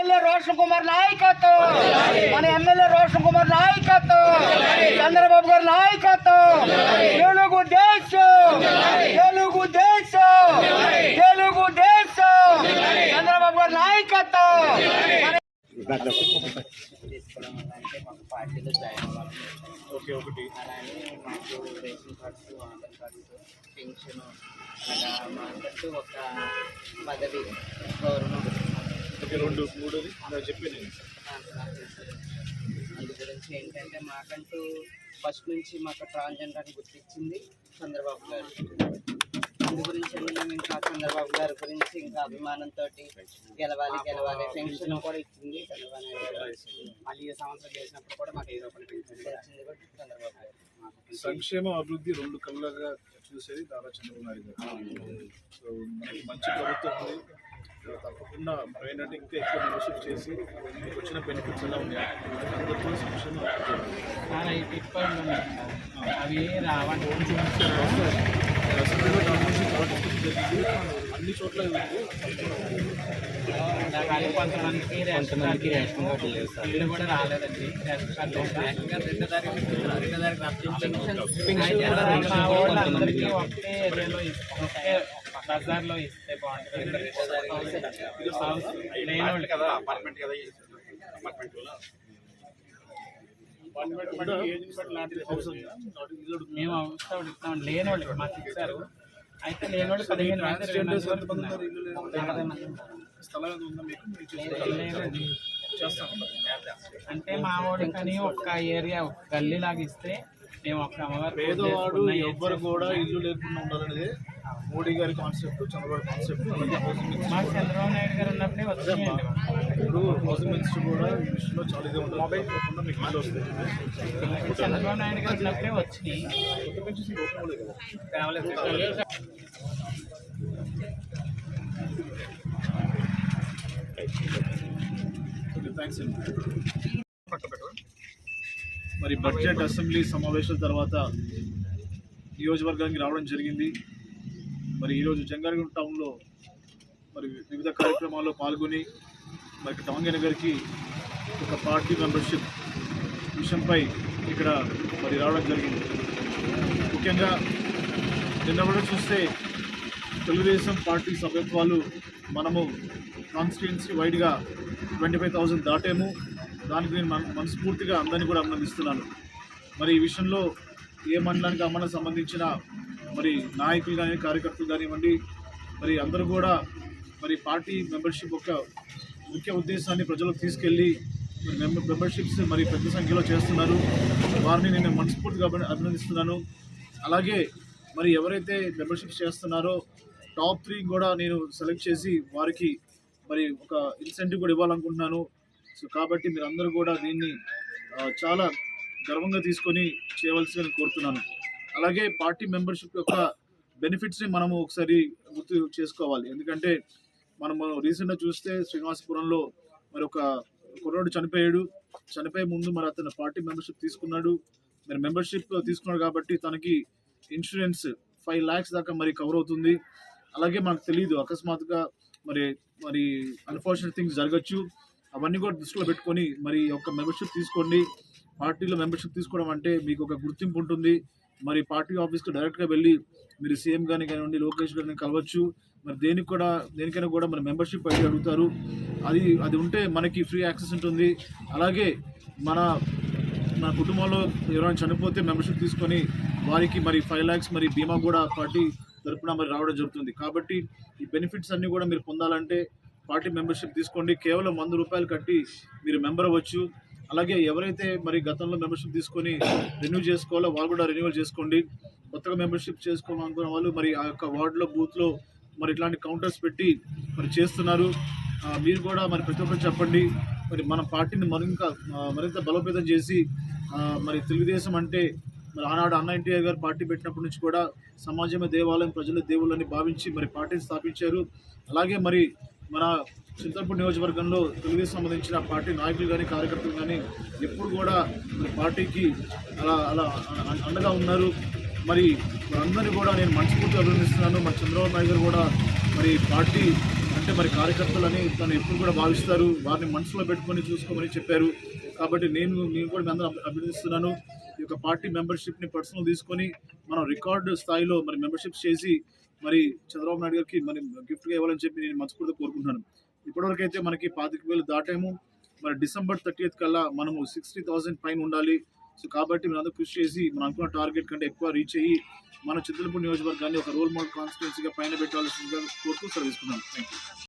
MLA Roshan Kumar నాయకత్వం. మన MLA Roshan Kumar నాయకత్వం. చంద్రబాబు గారి నాయకత్వం. తెలుగు దేశం. తెలుగు దేశం. తెలుగు దేశం. చంద్రబాబు గారి నాయకత్వం. పార్టీలో జాయిన్ ఓకే ఒకటి. అలానే మాకు ration cards Aadhaar cards pension అలా మాకంటూ ఒక పదవి గౌరవం ఓకే రెండు మూడోది? నేను చెప్పాను నేను అందు గురించి ఏంటంటే మాకంటూ ఫస్ట్ నుంచి మాకు ట్రాన్స్జెండర్ గుర్తించింది చంద్రబాబు గారు. అందు గురించి మేము ఇంకా చంద్రబాబు గారి గురించి ఇంకా అభిమానంతో గెలవాలి గెలవాలి పెన్షన్ కూడా ఇచ్చింది చంద్రబాబు నాయుడు గారు. మళ్ళీ ఈ సంవత్సరం చేసినప్పుడు కూడా మాకు రూపాయలు పెన్షన్ వచ్చింది కూడా చంద్రబాబు గారు. సంక్షేమ అభివృద్ధి రెండు కళ్ళగా చూసేది దాదా చంద్రబాబు నాయుడు గారు. మంచి ప్రభుత్వం తప్పకుండా ఏంటంటే ఇంకా ఎక్కువ మెంబర్షిప్ చేసి మీకు వచ్చిన బెనిఫిట్స్ ఎలా ఉన్నాయి. అవి రావాలి అన్ని చోట్ల రేషన్ కార్డు సార్. ఇల్లు కూడా రాలేదండి. రేషన్ కార్డు రేషన్ కార్డు రెండో తారీఖు రెండో తారీఖు ఒకటే బజార్లో ఇస్తే బాగుంటుంది. లేని వాళ్ళు కదా అపార్ట్మెంట్ కదా. మేము అవసరం ఇస్తాం. లేని వాళ్ళు మాకు ఇచ్చారు. అయితే లేని వాళ్ళు పదిహేను అంటే మా వాడికి అని ఒక ఏరియా ఒక గల్లీ లాగా ఇస్తే మేము ఒక అమ్మవారి పేదవాడు ఎవ్వరు కూడా. ఇల్లు లేకుండా ఉండాలనేది మోడీ గారి కాన్సెప్ట్ చంద్రబాబు కాన్సెప్ట్ మాకు ఇప్పుడు హౌసింగ్ మినిస్టర్ కూడా ఈ విషయంలో చాలా ఇదే ఉంటుంది మీకు ఇల్లు చంద్రబాబు నాయుడు గారు ఉన్నప్పుడే అవ్వలేదు కదా రాలేదు. ఓకే థ్యాంక్స్ అండి మరి బడ్జెట్ అసెంబ్లీ సమావేశాల తర్వాత నియోజకవర్గానికి రావడం జరిగింది. మరి ఈరోజు జంగారగూడ టౌన్లో మరి వివిధ కార్యక్రమాల్లో పాల్గొని మరి టవంగ గారికి ఒక పార్టీ మెంబర్షిప్ విషయంపై ఇక్కడ మరి రావడం జరిగింది. ముఖ్యంగా నిన్న కూడా చూస్తే తెలుగుదేశం పార్టీ సభ్యత్వాలు మనము కాన్స్టిట్యున్సీ వైడ్గా ట్వంటీ ఫైవ్ థౌజండ్ దాటాము. దానికి నేను మన మనస్ఫూర్తిగా అందరినీ కూడా అభినందిస్తున్నాను. మరి ఈ విషయంలో ఏ మండలానికి అమ్మడానికి సంబంధించిన మరి నాయకులు కానీ కార్యకర్తలు కానివ్వండి మరి అందరూ కూడా మరి పార్టీ మెంబర్షిప్ యొక్క ముఖ్య ఉద్దేశాన్ని ప్రజలకు తీసుకెళ్ళి మరి మెంబర్ మెంబర్షిప్స్ మరి పెద్ద సంఖ్యలో చేస్తున్నారు. వారిని నేను మనస్ఫూర్తిగా అభినందిస్తున్నాను. అలాగే మరి ఎవరైతే మెంబర్షిప్స్ చేస్తున్నారో టాప్ త్రీ కూడా నేను సెలెక్ట్ చేసి వారికి మరి ఒక ఇన్సెంటివ్ కూడా ఇవ్వాలనుకుంటున్నాను. సో కాబట్టి మీరు అందరూ కూడా దీన్ని చాలా గర్వంగా తీసుకొని చేయవలసిందని కోరుతున్నాను. అలాగే పార్టీ మెంబర్షిప్ యొక్క బెనిఫిట్స్ని మనము ఒకసారి గుర్తు చేసుకోవాలి. ఎందుకంటే మనము రీసెంట్గా చూస్తే శ్రీనివాసపురంలో మరి ఒక కుర్రాడు చనిపోయాడు. చనిపోయే ముందు మరి అతను పార్టీ మెంబర్షిప్ తీసుకున్నాడు. మరి మెంబర్షిప్ తీసుకున్నాడు కాబట్టి తనకి ఇన్సూరెన్స్ ఫైవ్ ల్యాక్స్ దాకా మరి కవర్ అవుతుంది. అలాగే మనకు తెలియదు అకస్మాత్తుగా మరి మరి అన్ఫార్చునేట్ థింగ్స్ జరగచ్చు. అవన్నీ కూడా దృష్టిలో పెట్టుకొని మరి ఒక మెంబర్షిప్ తీసుకోండి. పార్టీలో మెంబర్షిప్ తీసుకోవడం అంటే మీకు ఒక గుర్తింపు ఉంటుంది. మరి పార్టీ ఆఫీస్కి డైరెక్ట్గా వెళ్ళి మీరు సీఎం గారిని కానివ్వండి లోకేష్ గారిని కలవచ్చు. మరి దేనికి కూడా దేనికైనా కూడా మరి మెంబర్షిప్ అయితే అడుగుతారు. అది అది ఉంటే మనకి ఫ్రీ యాక్సెస్ ఉంటుంది. అలాగే మన మన కుటుంబంలో ఎవరైనా చనిపోతే మెంబర్షిప్ తీసుకొని వారికి మరి ఫైవ్ ల్యాక్స్ మరి బీమా కూడా పార్టీ తరఫున మరి రావడం జరుగుతుంది. కాబట్టి ఈ బెనిఫిట్స్ అన్నీ కూడా మీరు పొందాలంటే పార్టీ మెంబర్షిప్ తీసుకోండి. కేవలం వంద రూపాయలు కట్టి మీరు మెంబర్ అవ్వచ్చు. అలాగే ఎవరైతే మరి గతంలో మెంబర్షిప్ తీసుకొని రెన్యూ చేసుకోవాలో వాళ్ళు కూడా రెన్యూవల్ చేసుకోండి. కొత్తగా మెంబర్షిప్ చేసుకోవాలనుకున్న వాళ్ళు మరి ఆ యొక్క వార్డులో బూత్లో మరి ఇట్లాంటి కౌంటర్స్ పెట్టి మరి చేస్తున్నారు. మీరు కూడా మరి ప్రతి ఒక్కరు చెప్పండి. మరి మన పార్టీని మరింత మరింత బలోపేతం చేసి మరి తెలుగుదేశం అంటే మరి ఆనాడు అన్న ఎన్టీఆర్ గారు పార్టీ పెట్టినప్పటి నుంచి కూడా సమాజమే దేవాలయం ప్రజల దేవుళ్ళని భావించి మరి పార్టీని స్థాపించారు. అలాగే మరి మన చింతలపూడి నియోజకవర్గంలో తెలుగుదేశం సంబంధించిన పార్టీ నాయకులు కానీ కార్యకర్తలు కానీ ఎప్పుడు కూడా పార్టీకి అలా అలా అండగా ఉన్నారు. మరి అందరినీ కూడా నేను మనస్ఫూర్తిగా అభినందిస్తున్నాను. మరి చంద్రబాబు నాయుడు గారు కూడా మరి పార్టీ అంటే మరి కార్యకర్తలని తను ఎప్పుడు కూడా భావిస్తారు. వారిని మనసులో పెట్టుకొని చూసుకోమని చెప్పారు. కాబట్టి నేను నేను కూడా మీ అందరూ అభినందిస్తున్నాను. ఈ యొక్క పార్టీ మెంబర్షిప్ని పర్సనల్ తీసుకొని మనం రికార్డు స్థాయిలో మరి మెంబర్షిప్ చేసి మరి చంద్రబాబు నాయుడు గారికి మరి గిఫ్ట్గా ఇవ్వాలని చెప్పి నేను మనస్ఫూర్తిగా కోరుకుంటున్నాను. ఇప్పటివరకు అయితే మనకి పాతిక వేలు దాటాము. మరి డిసెంబర్ థర్టీ కల్లా మనము సిక్స్టీ థౌసండ్ పైన ఉండాలి. సో కాబట్టి మీరు అందరూ కృషి చేసి మనం అనుకున్న టార్గెట్ కంటే ఎక్కువ రీచ్ అయ్యి మన చిత్రపూర్ నియోజకవర్గాన్ని ఒక రోల్ మోడల్ కాన్స్టిట్యున్సీగా పైన పెట్టాల్సిందిగా కోరుతూ సెలవు థ్యాంక్ యూ